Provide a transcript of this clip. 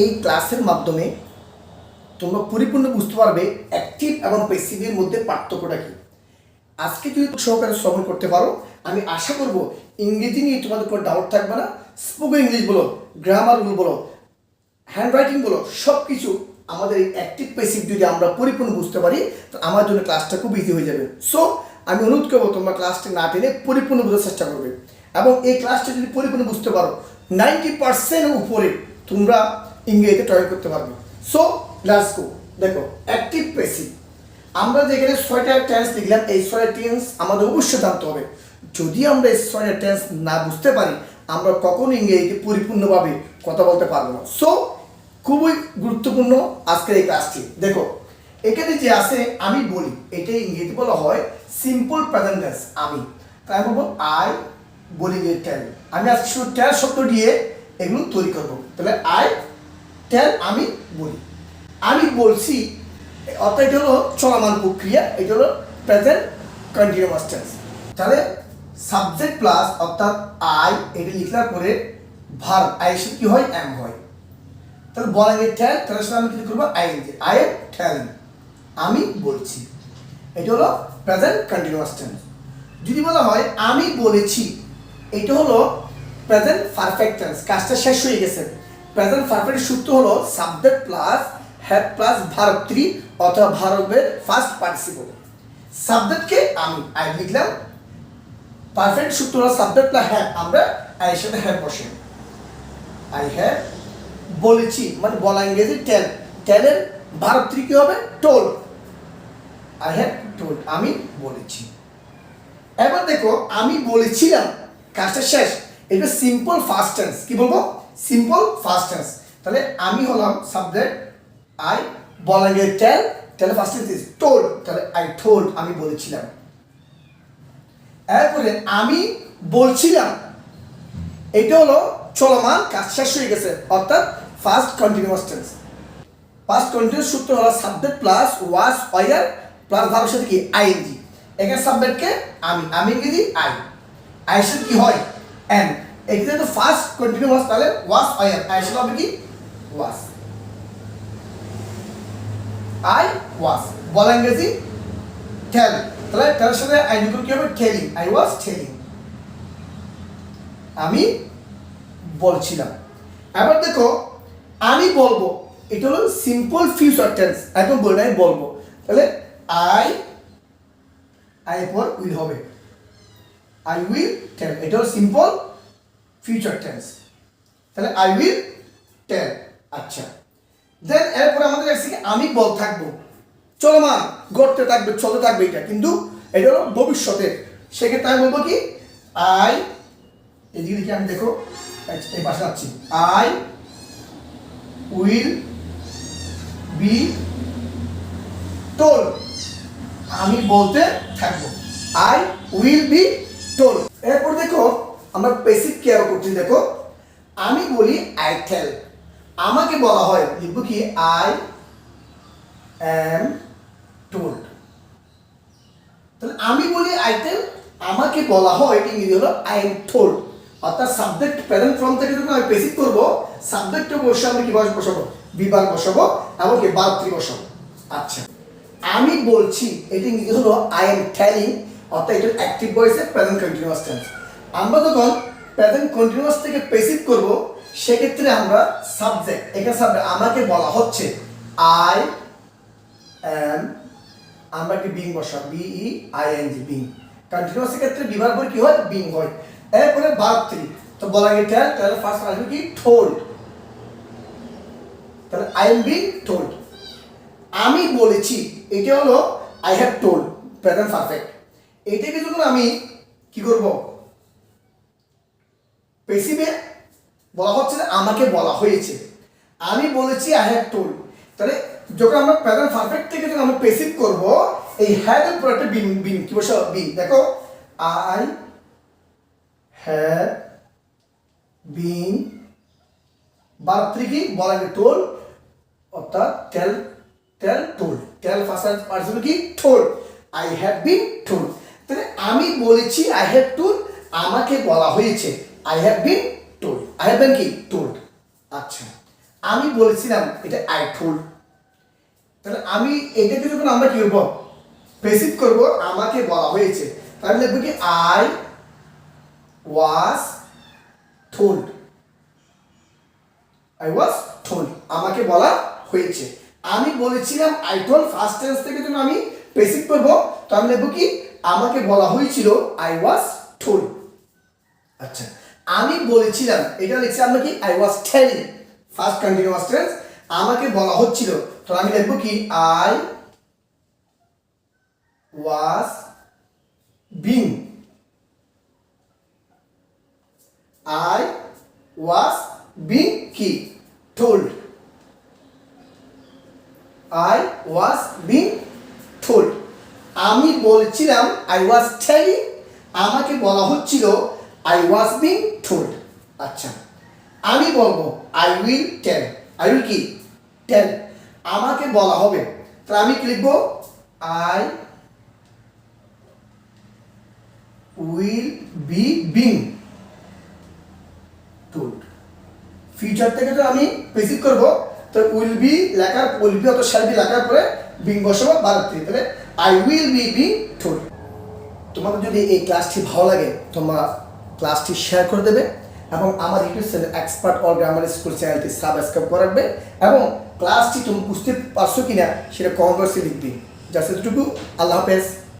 এই ক্লাসের মাধ্যমে তোমরা পরিপূর্ণ বুঝতে পারবে অ্যাক্টিভ এবং পেসিভের মধ্যে পার্থক্যটা কি। আজকে যদি সহকারে শ্রবণ করতে পারো, আমি আশা করব ইংরেজি নিয়ে তোমাদের কোনো ডাউট থাকবে না। স্পোকেন ইংলিশ বলো গ্রামার রুল বলো হ্যান্ড রাইটিং বলো সব কিছু আমাদের এই অ্যাক্টিভ পেসিভ যদি আমরা পরিপূর্ণ বুঝতে পারি, তো আমার জন্য ক্লাসটা খুব ইজি হয়ে যাবে। সো আমি অনুরোধ করব তোমরা ক্লাসটি না টেনে পরিপূর্ণ বোঝার চেষ্টা করবে। এবং এই ক্লাসটা যদি পরিপূর্ণ বুঝতে পারো নাইনটি পার্সেন্ট উপরে তোমরা ইংরেজিতে ট্রাই করতে পারবে। সো লেটস গো দেখো অ্যাক্টিভ পেসিভ আমরা যেখানে ছয়টা টেন্স লিখলাম, এই ছয়টা টেন্স আমাদের অবশ্যই জানতে হবে। যদি আমরা এই ছয়টা টেন্স না বুঝতে পারি, আমরা কখনো ইংরেজিতে পরিপূর্ণভাবে কথা বলতে পারব না। সো খুবই গুরুত্বপূর্ণ আজকের এই ক্লাসটি দেখো, এখানে যে আছে, আমি বলি এটা ইংরেজি বলা হয় সিম্পল প্রেজেন্ট টেন্স আমি। তাই বলব আই বলি যে আমি আজকে শুধু টেল শব্দ দিয়ে এগুলো তৈরি করব। তাহলে আই টেল আমি বলি। আমি বলছি, অর্থাৎ এটা হলো চলমান প্রক্রিয়া, এটা হলো প্রেজেন্ট কন্টিনিউয়াস টেন্স তাহলে সাবজেক্ট প্লাস অর্থাৎ আই এটা লিখলার পরে ভার আই এসে কি হয়? এম হয়। তাহলে বলা যায় টেল তাহলে সেটা আমি কি করব? I N I am telling আমি বলছি, এটা হলো প্রেজেন্ট কন্টিনিউয়াস টেন্স যদি বলা হয়, আমি বলেছি, এটা হলো প্রেজেন্ট পারফেক্ট টেন্স কাজটা শেষ হয়ে গেছে। প্রেজেন্ট পারফেক্ট সূত্র হলো subject plus have plus verb three অথবা ভারবের ফার্স্ট পার্টিসিপল সাবজেক্টকে আমি আই লিখলাম। পারফেক্ট সূত্র হলো সাবজেক্ট প্লাস হ্যাভ আমরা এর সাথে হ্যাভ বসে আই হ্যাভ বলেছি মানে বলা ইংরেজি টেল টেলের ভারব থ্রি কি হবে? টোল আই হ্যাভ টোল আমি বলেছি। এবার দেখো, আমি বলেছিলাম, কাজটা শেষ। এটা সিম্পল ফার্স্ট টেন্স কি বলব? সিম্পল ফার্স্ট টেন্স তাহলে আমি হলাম সাবজেক্ট আই বলা গিয়ে টেল তাহলে ফার্স্ট টেন্স ইজ টোল্ড তাহলে আই টোল্ড আমি বলেছিলাম। এরপরে আমি বলছিলাম, এটা হলো চলমান, কাজ শেষ হয়ে গেছে, অর্থাৎ first continuous tense first continuous সূত্র হলো subject plus was were plus ভাবের সাথে কি? আইএনজি এখানে সাবজেক্টকে আমি আমি ইংরেজি আই আই সাথে কি হয়? এন এখানে তো ফার্স্ট কন্টিনিউয়াস তাহলে ওয়াজ ওয়ার আই সাথে হবে কি ওয়াজ আই ওয়াজ বলা ইংরেজি টেল তাহলে তার সাথে আই যুক্ত কি হবে? টেলিং আই ওয়াজ টেলিং আমি বলছিলাম। এবার দেখো, আমি বলব। এটা হলো সিম্পল ফিউচার টেন্স একদম বলব আমি বলব। তাহলে আই আই পর উইল হবে। আই উইল টেল এটা হলো সিম্পল ফিউচার টেন্স তাহলে আই উইল টেল আচ্ছা। দেন এরপরে আমাদের আছে কি আমি বল থাকব। চলমান গড়তে থাকবে, চলতে থাকবে এটা। কিন্তু এটা হলো ভবিষ্যতের সেক্ষেত্রে আমি বলব কি? আই এদিকে দেখি আমি দেখো, এই পাশে যাচ্ছি। আই উইল বি টোল আমি বলতে থাকব। আই উইল বি টোল এরপর দেখো আমরা বেসিক কেয়ার করছি, দেখো। আমি বলি আই টেল আমাকে বলা হয়, লিখব কি? আই অ্যাম টোল্ড তাহলে আমি বলি আই টেল আমাকে বলা হয় এটি ইংরেজি হলো? আই এম টোল্ড অর্থাৎ সাবজেক্ট প্যারেন্ট ফর্ম থেকে যখন আমি বেসিক করব সাবজেক্টে বসে আমি কি বসাবো? বিবার বসাবো, এমনকি বারত্রি বসাবো। আচ্ছা। আমি বলছি, এটি ইংরেজি হলো আই এম টেলিং অর্থাৎ এটা অ্যাক্টিভ ভয়েসে প্রেজেন্ট কন্টিনিউয়াস টেন্স আমরা যখন প্রেজেন্ট কন্টিনিউয়াস থেকে পেসিভ করব, সেক্ষেত্রে আমরা সাবজেক্ট এখানে সাবজেক্ট আমাকে বলা হচ্ছে আই এম আমরা কি বিং বসা B E I N G being continuous ক্ষেত্রে বিভাগ কি হয়? বিং হয়। এরপরে ভার্ব থ্রি তো বলা গেছে তাহলে ফার্স্ট আসবে কি? টোল্ড তাহলে আই এম বিং টোল্ড আমি বলেছি, এটা হলো I have told present perfect এটাকে যখন আমি কি করব? পেসিভে বলা হচ্ছে যে আমাকে বলা হয়েছে। আমি বলেছি আই হ্যাভ টোল্ড তাহলে যখন আমরা প্রেজেন্ট পারফেক্ট থেকে যখন আমরা পেসিভ করব, এই হ্যাভ এর পর একটা বিন বিন কি বসে বিন দেখো আই হ্যাভ বিন বার্ত্রি কি? বলা টোল অর্থাৎ tell tell told tell first person কি? Told I have been told তাহলে আমি বলেছি আই হ্যাভ টোল আমাকে বলা হয়েছে। I have been told I have been কি টোল্ড আচ্ছা আমি বলেছিলাম, এটা আই টোল্ড তাহলে আমি এটাকে যখন আমরা কি করব প্রেসিভ করব, আমাকে বলা হয়েছে। তাহলে লিখব কি I was told I was told আমাকে বলা হয়েছে। আমি বলেছিলাম আই টোল্ড ফার্স্ট টেন্স থেকে যখন আমি প্রেসিভ করব। তো আমি লিখব কি, আমাকে বলা হয়েছিল আই ওয়াজ টোল্ড আচ্ছা আমি বলেছিলাম, এটা লিখছি আমরা কি I was telling first continuous tense আমাকে বলা হচ্ছিল তো আমি লিখব কি I was being I was being কি told I was being told আমি বলছিলাম আই ওয়াজ টেলিং আমাকে বলা হচ্ছিল আই ওয়াজ বিং টোল্ড আচ্ছা। আমি বলব I will tell I will কি? টেল আমাকে বলা হবে। তাহলে আমি কি লিখব? I will be being told future থেকে তো আমি প্রেসিভ করব, তো উইল বি লেখার উইল বি অত শ্যাল বি লেখার পরে বিং বসাবো বাড়াতে তাহলে I will be being told তোমাদের যদি এই ক্লাসটি ভালো লাগে, তোমরা ক্লাসটি শেয়ার করে দেবে এবং আমার YouTube channel expert all grammar school চ্যানেলটি সাবস্ক্রাইব করে রাখবে এবং ক্লাসটি তুমি বুঝতে পারছ কিনা সেটা কমেন্ট বক্সে লিখবে। জাস্ট এতটুকু আল্লাহ হাফেজ।